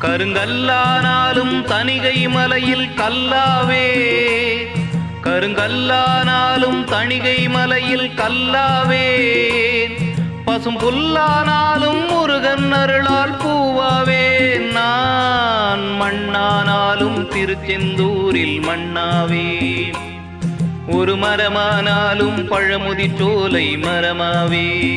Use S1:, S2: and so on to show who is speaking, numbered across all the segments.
S1: கருங்கல்லானாலும் தணிகை மலையில் கல்லாவே. கருங்கல்லானாலும் தணிகை மலையில் கல்லாவே. பசும் புல்லானாலும் முருகன் அருளால் பூவாவே. நான் மண்ணானாலும் திருச்செந்தூரில் மண்ணாவே. ஒரு மரமானாலும் பழமுதி சோலை மரமாவே.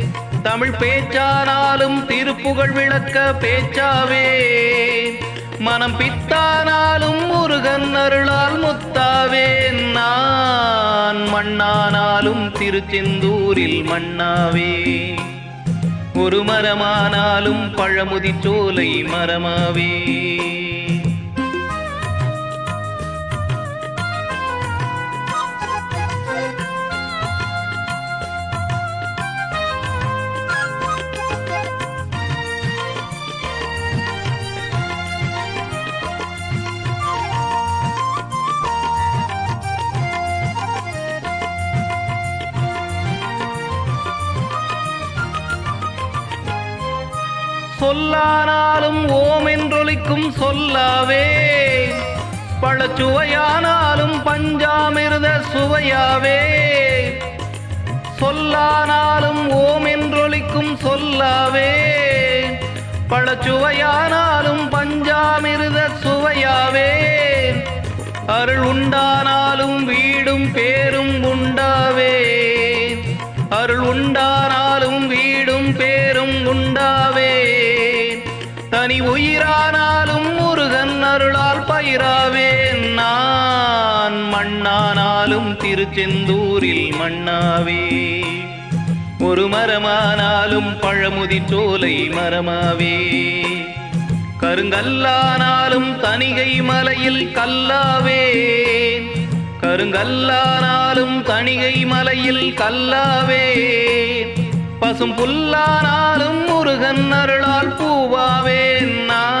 S1: தமிழ் பேச்சானாலும் திருப்புகழ் விளக்க பேச்சாவே. மனம் பித்தானாலும் முருகன் அருளால் முத்தாவே. நான் மண்ணானாலும் திருச்செந்தூரில் மண்ணாவே. ஒரு மரமானாலும் பழமுதி சோலை மரமாவே. சொல்லானாலும் ஓம் என்றொழிக்கும் சொல்லாவே. பழச்சுவையானாலும் பஞ்சாமிர்த சுவையாவே. சொல்லானாலும் ஓம் என்றொழிக்கும் சொல்லாவே. பழச்சுவையானாலும் பஞ்சாமிர்த சுவையாவே. அருள் உண்டானாலும் வீடும் பேரும் உண்டாவே. அருள் உண்டானாலும் வீடும் பேரும் உண்டா அருளால் பயிராவே நான். மண்ணானாலும் திருச்செந்தூரில் மண்ணாவே. ஒரு மரமானாலும் பழமுதி சோலை மரமாவே. கருங்கல்லானாலும் தணிகை மலையில் கல்லாவே. கருங்கல்லானாலும் தணிகை மலையில் கல்லாவே. பசும் புல்லானாலும் முருகன் அருளால் பூவாவே நான்.